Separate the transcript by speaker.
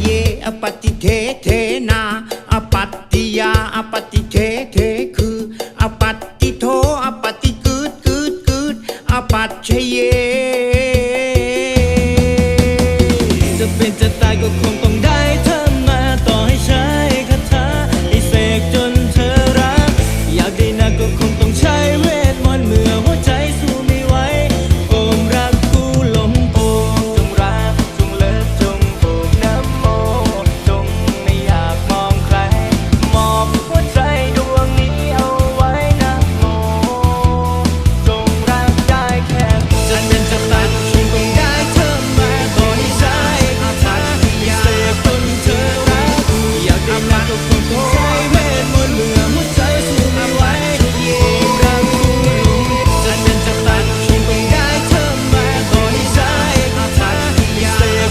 Speaker 1: เยอปฏิเทเทนาอปัตติยาอปฏิเทเทคืออปัตติโทอปัติกืดกืดกืดอปัตชเย
Speaker 2: จะเป็นจะตายก็คงต้องได้เธอมาต่อให้ใช้คาถาให้เสกจนเธอรัก อยากได้นักก็คงต้อง